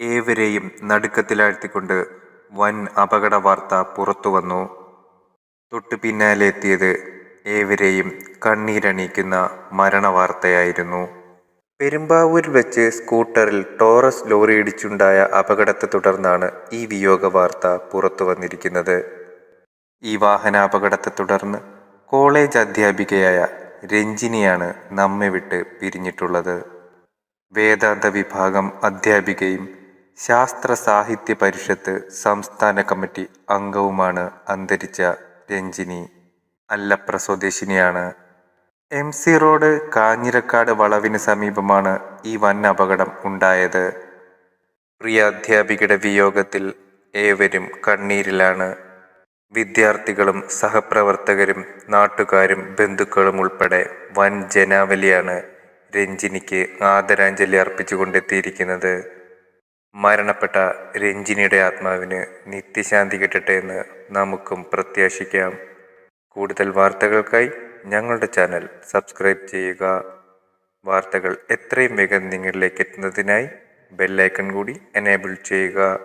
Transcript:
ഏവരെയും നടുക്കത്തിലാഴ്ത്തിക്കൊണ്ട് വൻ അപകട വാർത്ത പുറത്തുവന്നു. തൊട്ടു പിന്നാലെ എത്തിയത് ഏവരെയും കണ്ണീരണിയിക്കുന്ന മരണവാർത്തയായിരുന്നു. പെരുമ്പാവൂരിൽ വെച്ച് സ്കൂട്ടറിൽ ടോറസ് ലോറി ഇടിച്ചുണ്ടായ അപകടത്തെ തുടർന്നാണ് ഈ വിയോഗ വാർത്ത പുറത്തു വന്നിരിക്കുന്നത് ഈ വാഹനാപകടത്തെ തുടർന്ന് കോളേജ് അധ്യാപികയായ രഞ്ജിനിയാണ് നമ്മെ വിട്ട് പിരിഞ്ഞിട്ടുള്ളത്. വേദാന്ത വിഭാഗം അധ്യാപികയും ശാസ്ത്ര സാഹിത്യ പരിഷത്ത് സംസ്ഥാന കമ്മിറ്റി അംഗവുമാണ് അന്തരിച്ച രഞ്ജിനി അല്ലപ്ര സ്വദേശിനിയാണ്. എം സി റോഡ് കാഞ്ഞിരക്കാട് വളവിന് സമീപമാണ് ഈ വൻ അപകടം ഉണ്ടായത്. പ്രിയ അധ്യാപികയുടെ വിയോഗത്തിൽ ഏവരും കണ്ണീരിലാണ്. വിദ്യാർത്ഥികളും സഹപ്രവർത്തകരും നാട്ടുകാരും ബന്ധുക്കളും ഉൾപ്പെടെ വൻ ജനാവലിയാണ് രഞ്ജിനിക്ക് ആദരാഞ്ജലി അർപ്പിച്ചുകൊണ്ടെത്തിയിരിക്കുന്നത്. മരണപ്പെട്ട രഞ്ജിനിയുടെ ആത്മാവിന് നിത്യശാന്തി കിട്ടട്ടെ എന്ന് നമുക്കും പ്രത്യാശിക്കാം. കൂടുതൽ വാർത്തകൾക്കായി ഞങ്ങളുടെ ചാനൽ സബ്സ്ക്രൈബ് ചെയ്യുക. വാർത്തകൾ എത്രയും വേഗം നിങ്ങളിലേക്ക് എത്തുന്നതിനായി ബെല്ലൈക്കൺ കൂടി എനേബിൾ ചെയ്യുക.